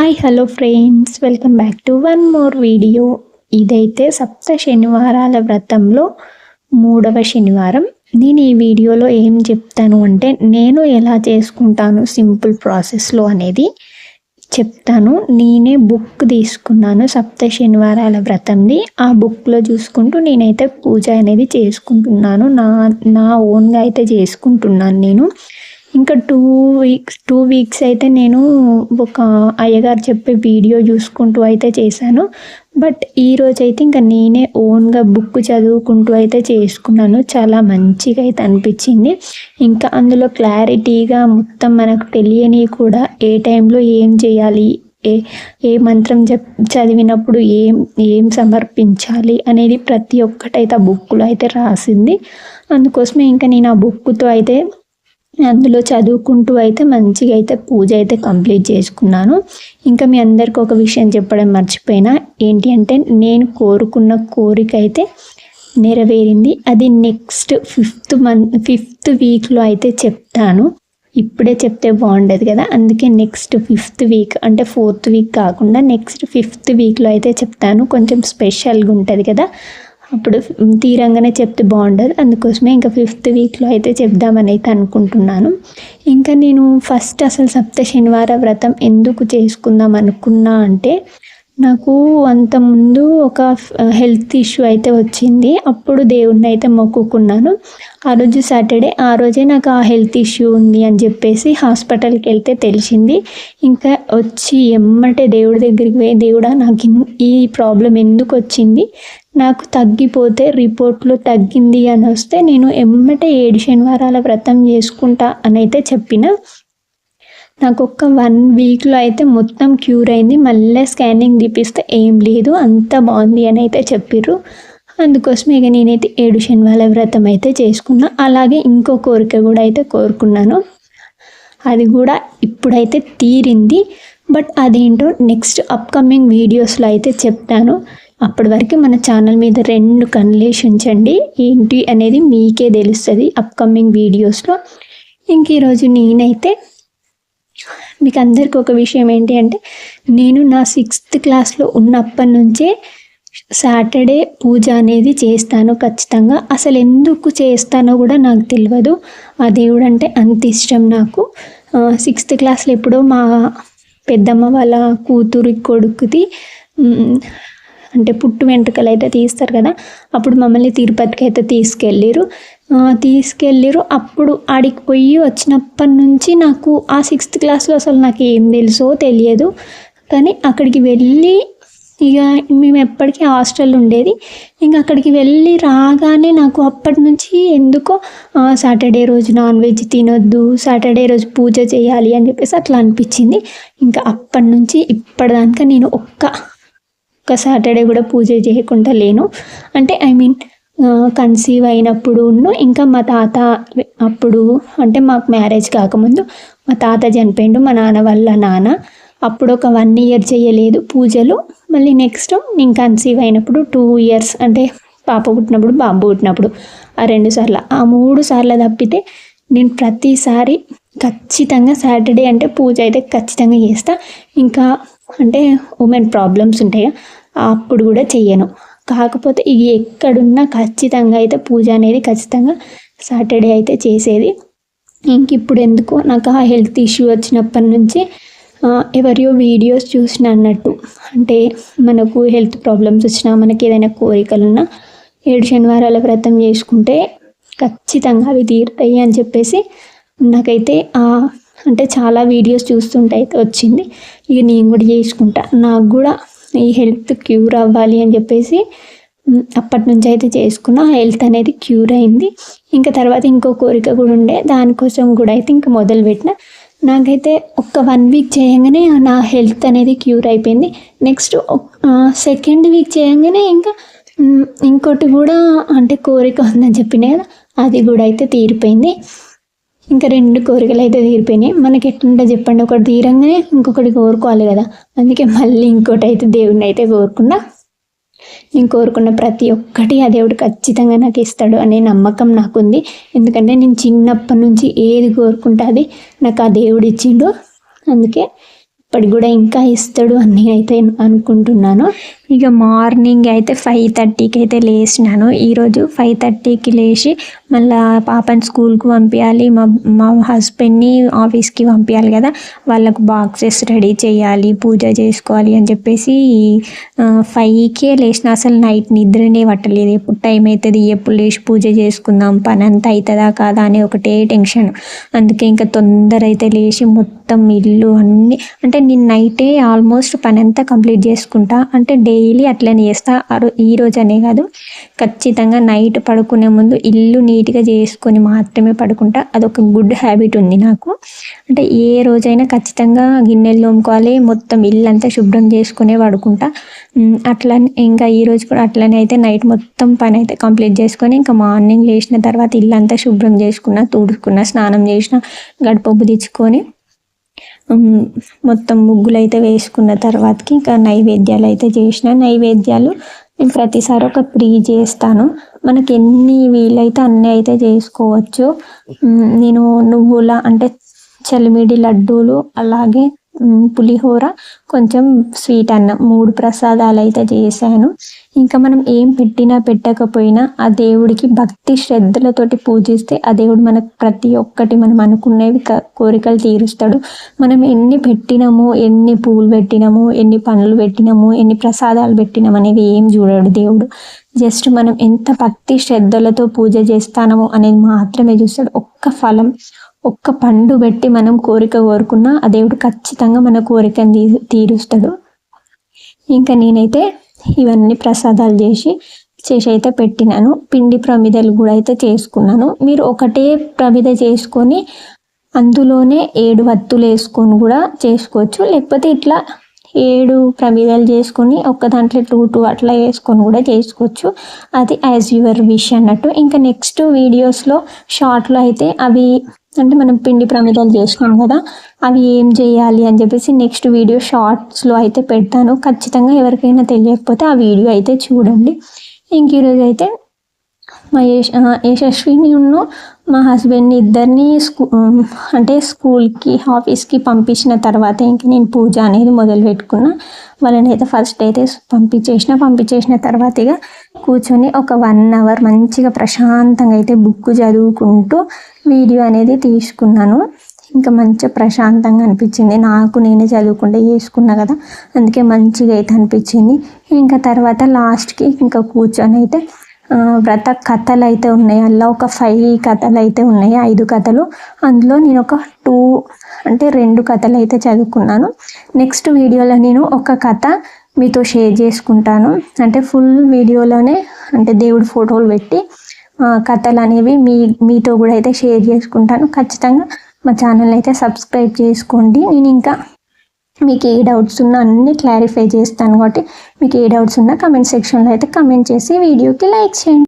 Hi hello friends welcome back to one more video ఇదైతే సప్త శనివారాల వ్రతంలో మూడవ శనివారం. నేను ఈ వీడియోలో ఏం చెప్తాను అంటే నేను ఎలా చేసుకుంటాను సింపుల్ ప్రాసెస్లో అనేది చెప్తాను. నేనే బుక్ తీసుకున్నాను సప్త శనివారాల వ్రతంది. ఆ బుక్లో చూసుకుంటూ నేనైతే పూజ అనేది చేసుకుంటున్నాను. నా నా ఓన్గా అయితే చేసుకుంటున్నాను నేను. ఇంకా టూ వీక్స్ టూ వీక్స్ అయితే నేను ఒక అయ్యగారు చెప్పే వీడియో చూసుకుంటూ అయితే చేశాను. బట్ ఈరోజు అయితే ఇంకా నేనే ఓన్గా బుక్ చదువుకుంటూ అయితే చేసుకున్నాను. చాలా మంచిగా అయితే అనిపించింది. ఇంకా అందులో క్లారిటీగా మొత్తం మనకు తెలియని కూడా ఏ టైంలో ఏం చేయాలి ఏ ఏ మంత్రం చెప్ చదివినప్పుడు ఏం ఏం సమర్పించాలి అనేది ప్రతి ఒక్కటైతే ఆ బుక్లో అయితే రాసింది. అందుకోసమే ఇంకా నేను ఆ బుక్తో అయితే అందులో చదువుకుంటూ అయితే మంచిగా అయితే పూజ అయితే కంప్లీట్ చేసుకున్నాను. ఇంకా మీ అందరికి ఒక విషయం చెప్పడం మర్చిపోయినా ఏంటి అంటే నేను కోరుకున్న కోరిక అయితే నెరవేరింది. అది నెక్స్ట్ ఫిఫ్త్ మంత్ ఫిఫ్త్ వీక్లో అయితే చెప్తాను. ఇప్పుడే చెప్తే బాగుండదు కదా. అందుకే నెక్స్ట్ ఫిఫ్త్ వీక్ అంటే ఫోర్త్ వీక్ కాకుండా నెక్స్ట్ ఫిఫ్త్ వీక్లో అయితే చెప్తాను. కొంచెం స్పెషల్గా ఉంటుంది కదా. అప్పుడు తీరంగానే చెప్తే బాగుండదు. అందుకోసమే ఇంకా ఫిఫ్త్ వీక్లో అయితే చెప్దామని అయితే అనుకుంటున్నాను. ఇంకా నేను ఫస్ట్ అసలు సప్త శనివార వ్రతం ఎందుకు చేసుకుందాం అనుకున్నా అంటే నాకు అంతకుముందు ఒక హెల్త్ ఇష్యూ అయితే వచ్చింది. అప్పుడు దేవుణ్ణి అయితే మొక్కుకున్నాను. ఆ రోజు సాటర్డే ఆ రోజే నాకు ఆ హెల్త్ ఇష్యూ ఉంది అని చెప్పేసి హాస్పిటల్కి వెళ్తే తెలిసింది. ఇంకా వచ్చి ఎమ్మటే దేవుడి దగ్గరికి పోయి దేవుడా నాకు ఈ ప్రాబ్లం ఎందుకు వచ్చింది? నాకు తగ్గిపోతే రిపోర్ట్లో తగ్గింది అని వస్తే నేను ఎమ్మటే ఏడు శనివారాల వ్రతం చేసుకుంటా అని అయితే చెప్పిన. నాకు ఒక్క వన్ వీక్లో అయితే మొత్తం క్యూర్ అయింది. మళ్ళీ స్కానింగ్ తీపిస్తే ఏం లేదు. అంత బాగుంది అని అయితే చెప్పిర్రు. అందుకోసం ఇక నేనైతే ఏడు శనివాల వ్రతం అయితే చేసుకున్నా. అలాగే ఇంకో కోరిక కూడా అయితే కోరుకున్నాను. అది కూడా ఇప్పుడైతే తీరింది. బట్ అదేంటో నెక్స్ట్ అప్కమింగ్ వీడియోస్లో అయితే చెప్తాను అప్పటి వరకు మన ఛానల్ మీద రెండు కన్లేసి ఉంచండి ఏంటి అనేది మీకే తెలుస్తుంది అప్కమింగ్ వీడియోస్లో. ఇంక ఈరోజు నేనైతే మీకు అందరికి ఒక విషయం ఏంటి అంటే నేను నా సిక్స్త్ క్లాస్లో ఉన్నప్పటి నుంచే సాటర్డే పూజ అనేది చేస్తాను ఖచ్చితంగా. అసలు ఎందుకు చేస్తానో కూడా నాకు తెలియదు ఆ దేవుడు అంటే అంత ఇష్టం నాకు. సిక్స్త్ క్లాస్లో ఎప్పుడో మా పెద్దమ్మ వాళ్ళ కూతురి కొడుకుది అంటే పుట్టు వెంట్రుకలు అయితే తీస్తారు కదా అప్పుడు మమ్మల్ని తిరుపతికి అయితే తీసుకెళ్ళారు. తీసుకెళ్ళిరు అప్పుడు ఆడికి పోయి వచ్చినప్పటి నుంచి నాకు ఆ సిక్స్త్ క్లాస్లో అసలు నాకు ఏం తెలుసో తెలియదు. కానీ అక్కడికి వెళ్ళి ఇక మేము ఎప్పటికీ హాస్టల్ ఉండేది. ఇంకా అక్కడికి వెళ్ళి రాగానే నాకు అప్పటి నుంచి ఎందుకో సాటర్డే రోజు నాన్ వెజ్ తినొద్దు సాటర్డే రోజు పూజ చేయాలి అని చెప్పేసి అట్లా అనిపించింది. ఇంకా అప్పటి నుంచి ఇప్పటిదాకా నేను ఒక్క ఒక్క సాటర్డే కూడా పూజ చేయకుండా లేను. అంటే ఐ మీన్ కన్సీవ్ అయినప్పుడు ఇంకా మా తాత అప్పుడు అంటే మాకు మ్యారేజ్ కాకముందు మా తాత చనిపోయిండు మా నాన్న వాళ్ళ నాన్న. అప్పుడు ఒక వన్ ఇయర్ చేయలేదు పూజలు. మళ్ళీ నెక్స్ట్ నేను కన్సీవ్ అయినప్పుడు టూ ఇయర్స్ అంటే పాప పుట్టినప్పుడు బాబు పుట్టినప్పుడు ఆ రెండు సార్లు. ఆ మూడు సార్లు తప్పితే నేను ప్రతిసారి ఖచ్చితంగా సాటర్డే అంటే పూజ అయితే ఖచ్చితంగా చేస్తా. ఇంకా అంటే ఉమెన్ ప్రాబ్లమ్స్ ఉంటాయా? అప్పుడు కూడా చెయ్యను. కాకపోతే ఇవి ఎక్కడున్నా ఖచ్చితంగా అయితే పూజ అనేది ఖచ్చితంగా సాటర్డే అయితే చేసేది. ఇంక ఇప్పుడు ఎందుకో నాకు ఆ హెల్త్ ఇష్యూ వచ్చినప్పటి నుంచి ఎవరియో వీడియోస్ చూసిన అన్నట్టు. అంటే మనకు హెల్త్ ప్రాబ్లమ్స్ వచ్చినా మనకి ఏదైనా కోరికలున్నా ఏడు శనివారాల వ్రతం చేసుకుంటే ఖచ్చితంగా అవి తీరుతాయి అని చెప్పేసి నాకైతే అంటే చాలా వీడియోస్ చూస్తుంటే అయితే వచ్చింది. ఇక నేను కూడా చేసుకుంటా. నాకు కూడా ఈ హెల్త్ క్యూర్ అవ్వాలి అని చెప్పేసి అప్పటి నుంచి అయితే చేసుకున్న. హెల్త్ అనేది క్యూర్ అయింది. ఇంకా తర్వాత ఇంకో కోరిక కూడా ఉండే. దానికోసం కూడా అయితే ఇంకా మొదలుపెట్టిన నాకైతే ఒక్క వన్ వీక్ చేయగానే నా హెల్త్ అనేది క్యూర్ అయిపోయింది. నెక్స్ట్ సెకండ్ వీక్ చేయగానే ఇంకా ఇంకోటి కూడా అంటే కోరిక ఉందని చెప్పిన కదా అది కూడా అయితే తీరిపోయింది. ఇంకా రెండు కోరికలు అయితే తీరిపోయినాయి. మనకి ఎట్లుంటే చెప్పండి ఒకటి తీరంగానే ఇంకొకటి కోరుకోవాలి కదా. అందుకే మళ్ళీ ఇంకోటి అయితే దేవుడిని అయితే కోరుకున్నా. నేను కోరుకున్న ప్రతి ఒక్కటి ఆ దేవుడు ఖచ్చితంగా నాకు ఇస్తాడు అనే నమ్మకం నాకుంది. ఎందుకంటే నేను చిన్నప్పటి నుంచి ఏది కోరుకుంటే అది నాకు ఆ దేవుడు ఇచ్చిండు. అందుకే ఇప్పటికి కూడా ఇంకా ఇస్తాడు అని నేనైతే అనుకుంటున్నాను. ఇక మార్నింగ్ అయితే ఫైవ్ థర్టీకి అయితే లేచినాను. ఈరోజు ఫైవ్ థర్టీకి లేచి మళ్ళీ పాపని స్కూల్కి పంపించాలి మా మా హస్బెండ్ని ఆఫీస్కి పంపించాలి కదా. వాళ్ళకు బాక్సెస్ రెడీ చేయాలి పూజ చేసుకోవాలి అని చెప్పేసి ఫైవ్కే లేచిన అసలు నైట్ నిద్రనే పట్టలేదు. ఎప్పుడు టైం అవుతుంది ఎప్పుడు లేచి పూజ చేసుకుందాం? పని అంతా అవుతుందా కాదా అనే ఒకటే టెన్షన్ అందుకే ఇంకా తొందర అయితే లేచి మొత్తం ఇల్లు అన్నీ అంటే నేను నైటే ఆల్మోస్ట్ పని అంతా కంప్లీట్ చేసుకుంటా. అంటే డే డైలీ అట్లనే చేస్తా. ఈ రోజు అనే కాదు ఖచ్చితంగా నైట్ పడుకునే ముందు ఇల్లు నీట్గా చేసుకొని మాత్రమే పడుకుంటా. అదొక గుడ్ హ్యాబిట్ ఉంది నాకు. అంటే ఏ రోజైనా ఖచ్చితంగా గిన్నెలు తోముకోవాలి మొత్తం ఇల్లు అంతా శుభ్రం చేసుకునే పడుకుంటా. అట్లా ఇంకా ఈ రోజు కూడా అట్లనే అయితే నైట్ మొత్తం పని అయితే కంప్లీట్ చేసుకొని ఇంకా మార్నింగ్ లేచిన తర్వాత ఇల్లు అంతా శుభ్రం చేసుకున్న తుడుచుకున్న స్నానం చేసిన గడప తెచ్చుకొని మొత్తం ముగ్గులు అయితే వేసుకున్న తర్వాతకి ఇంకా నైవేద్యాలు అయితే చేసిన. నైవేద్యాలు నేను ప్రతిసారి ఒక ప్రీ చేస్తాను. మనకి ఎన్ని వీలైతే అన్నీ అయితే చేసుకోవచ్చు. నేను నువ్వుల అంటే చలిమిడి లడ్డూలు అలాగే పులిహోర కొంచెం స్వీట్ అన్నం. మూడు ప్రసాదాలు అయితే చేశాను. ఇంకా మనం ఏం పెట్టినా పెట్టకపోయినా ఆ దేవుడికి భక్తి శ్రద్ధలతోటి పూజిస్తే ఆ దేవుడు మనకు ప్రతి ఒక్కటి మనం అనుకునేవి కోరికలు తీరుస్తాడు. మనం ఎన్ని పెట్టినాము ఎన్ని పూలు పెట్టినాము ఎన్ని పండ్లు పెట్టినాము ఎన్ని ప్రసాదాలు పెట్టినాము అనేవి ఏం చూడడు దేవుడు. జస్ట్ మనం ఎంత భక్తి శ్రద్ధలతో పూజ చేస్తానము అనేది మాత్రమే చూస్తాడు. ఒక్క ఫలం ఒక్క పండు పెట్టి మనం కోరిక కోరుకున్నా ఆ దేవుడు ఖచ్చితంగా మన కోరికను తీ తీరుస్తాడు. ఇంకా నేనైతే ఇవన్నీ ప్రసాదాలు చేసి చేసి అయితే పెట్టినాను. పిండి ప్రమిదలు కూడా అయితే చేసుకున్నాను. మీరు ఒకటే ప్రమిద చేసుకొని అందులోనే ఏడు వత్తులు వేసుకొని కూడా చేసుకోవచ్చు. లేకపోతే ఇట్లా ఏడు ప్రమిదలు చేసుకొని ఒక్క దాంట్లో టూ టూ అట్లా వేసుకొని కూడా చేసుకోవచ్చు. అది యాజ్ యువర్ విష్ అన్నట్టు. ఇంకా నెక్స్ట్ వీడియోస్లో షార్ట్లో అయితే అవి అంటే మనం పిండి ప్రమిదాలు చేసినాం కదా అవి ఏం చేయాలి అని చెప్పేసి నెక్స్ట్ వీడియో షార్ట్స్లో అయితే పెడతాను. ఖచ్చితంగా ఎవరికైనా తెలియకపోతే ఆ వీడియో అయితే చూడండి. ఇంక ఈరోజు అయితే మా యశ్ యశస్విని మా హస్బెండ్ని ఇద్దరిని స్కూ అంటే స్కూల్కి ఆఫీస్కి పంపించిన తర్వాత ఇంక నేను పూజ అనేది మొదలు పెట్టుకున్నా వాళ్ళని అయితే ఫస్ట్ అయితే పంపించేసిన పంపించేసిన తర్వాత ఇక కూర్చొని ఒక వన్ అవర్ మంచిగా ప్రశాంతంగా అయితే బుక్ చదువుకుంటూ వీడియో అనేది తీసుకున్నాను. ఇంకా మంచిగా ప్రశాంతంగా అనిపించింది. నాకు నేనే చదువుకుంటే చేసుకున్నా కదా అందుకే మంచిగా అయితే అనిపించింది. ఇంకా తర్వాత లాస్ట్కి ఇంకా కూర్చొని అయితే వ్రత కథలు అయితే ఉన్నాయి. అలా ఒక ఫైవ్ కథలు అయితే ఉన్నాయి ఐదు కథలు. అందులో నేను ఒక టూ అంటే రెండు కథలు అయితే చదువుకున్నాను. నెక్స్ట్ వీడియోలో నేను ఒక కథ మీతో షేర్ చేసుకుంటాను. అంటే ఫుల్ వీడియోలోనే అంటే దేవుడి ఫోటోలు పెట్టి కథలు అనేవి మీ మీతో కూడా అయితే షేర్ చేసుకుంటాను. ఖచ్చితంగా మా ఛానల్ అయితే సబ్స్క్రైబ్ చేసుకోండి. నేను ఇంకా మీకు ఏ డౌట్స్ ఉన్నా అన్నీ క్లారిఫై చేస్తాను కాబట్టి మీకు ఏ డౌట్స్ ఉన్నా కమెంట్ సెక్షన్లో అయితే కమెంట్ చేసి వీడియోకి లైక్ చేయండి.